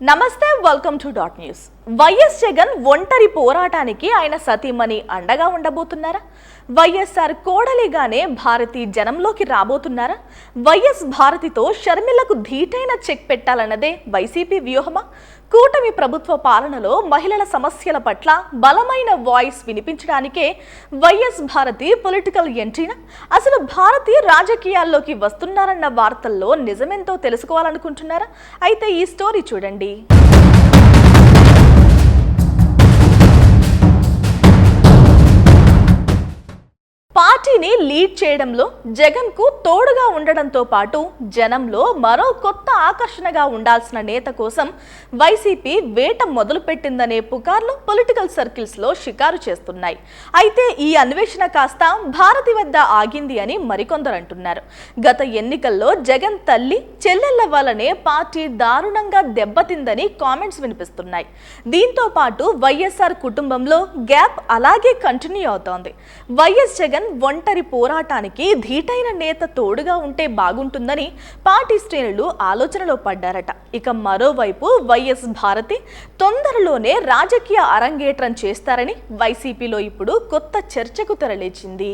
నమస్తే welcome to dot news YS Jagan ఒంటరి పోరాటానికి ఆయన సతీమణి అండగా ఉండబోతున్నారా? వైఎస్ఆర్ కోడలిగానే భారతి జనంలోకి రాబోతున్నారా? వైఎస్ భారతితో షర్మిలకు ధీటైన చెక్ పెట్టాలన్నదే వైసీపీ వ్యూహమా? కూటమి ప్రభుత్వ పాలనలో మహిళల సమస్యల పట్ల బలమైన వాయిస్ వినిపించడానికే వైఎస్ భారతి పొలిటికల్ ఎంట్రీనా? అసలు భారతి రాజకీయాల్లోకి వస్తున్నారన్న వార్తల్లో నిజమెంతో తెలుసుకోవాలనుకుంటున్నారా? అయితే ఈ స్టోరీ చూడండి. పార్టీని లీడ్ చేయడంలో జగన్కు తోడుగా ఉండడంతో పాటు జనంలో మరో కొత్త ఆకర్షణగా ఉండాల్సిన నేత కోసం వైసీపీ వేట మొదలుపెట్టిందనే పుకార్లు పొలిటికల్ సర్కిల్స్లో షికారు చేస్తున్నాయి. అయితే ఈ అన్వేషణ కాస్త భారతి వద్ద ఆగింది అని మరికొందరు అంటున్నారు. గత ఎన్నికల్లో జగన్ తల్లి చెల్లెళ్ళ వల్లనే పార్టీ దారుణంగా దెబ్బతిందని కామెంట్స్ వినిపిస్తున్నాయి. దీంతో పాటు వైఎస్ఆర్ కుటుంబంలో గ్యాప్ అలాగే కంటిన్యూ అవుతోంది. వైఎస్ జగన్ ఒంటరి పోరాటానికి ధీటైన నేత తోడుగా ఉంటే బాగుంటుందని పార్టీ శ్రేణులు ఆలోచనలో పడ్డారట. ఇక మరోవైపు వైఎస్ భారతి తొందరలోనే రాజకీయ అరంగేట్రం చేస్తారని వైసీపీలో ఇప్పుడు కొత్త చర్చకు తెరలేచింది.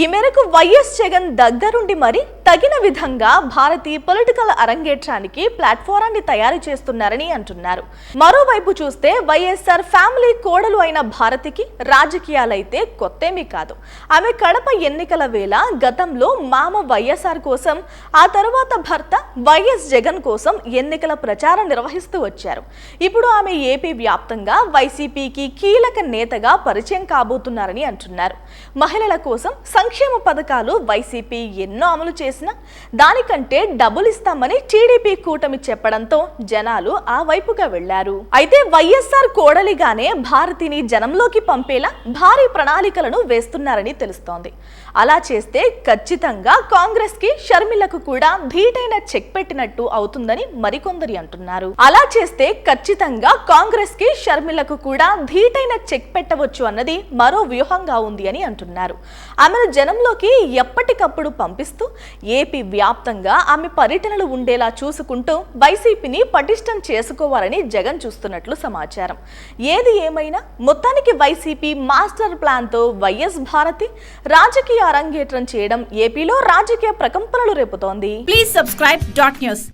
ఈ మేరకు వైఎస్ జగన్ దగ్గరుండి మరి తగిన విధంగా భారతీయ పొలిటికల్ అరంగేట్రానికి ప్లాట్ఫారాన్ని తయారు చేస్తున్నారని అంటున్నారు. మరోవైపు చూస్తే వైఎస్ఆర్ ఫ్యామిలీ కోడలు అయిన భారతికి రాజకీయాలైతే కొత్తేమీ కాదు. ఆమె కడప ఎన్నికల వేళ గతంలో మామ వైఎస్ఆర్ కోసం ఆ తరువాత భర్త వైఎస్ జగన్ కోసం ఎన్నికల ప్రచారం నిర్వహిస్తూ వచ్చారు. ఇప్పుడు ఆమె ఏపీ వ్యాప్తంగా వైసీపీకి కీలక నేతగా పరిచయం కాబోతున్నారని అంటున్నారు. మహిళల కోసం సంక్షేమ పథకాలు వైసీపీ ఎన్నో అమలు చేసినా దానికంటే డబ్బులు ఇస్తామని టీడీపీ కూటమి చెప్పడంతో జనాలు ఆ వైపుగా వెళ్ళారు. అయితే వైఎస్ఆర్ కోడలిగానే భారతిని జనంలోకి పంపేలా భారీ ప్రణాళికలను వేస్తున్నారని తెలుస్తోంది. అలా చేస్తే ఖచ్చితంగా కాంగ్రెస్కి షర్మిలకు కూడా ధీటైన చెక్ పెట్టినట్టు అవుతుందని మరికొందరి అంటున్నారు. అలా చేస్తే ఖచ్చితంగా కాంగ్రెస్కి షర్మిలకు కూడా ధీటైన చెక్ పెట్టవచ్చు అన్నది మరో వ్యూహంగా ఉంది అని అంటున్నారు. ఆమెను జనంలోకి ఎప్పటికప్పుడు పంపిస్తూ ఏపీ వ్యాప్తంగా ఆమె పర్యటనలు ఉండేలా చూసుకుంటూ వైసీపీని పటిష్టం చేసుకోవాలని జగన్ చూస్తున్నట్లు సమాచారం. ఏది ఏమైనా మొత్తానికి వైసీపీ మాస్టర్ ప్లాన్తో వైఎస్ భారతి రాజకీయ అరంగేట్రం చేయడం ఏపీలో రాజకీయ ప్రకంపనలు రేపుతోంది. Please subscribe dot news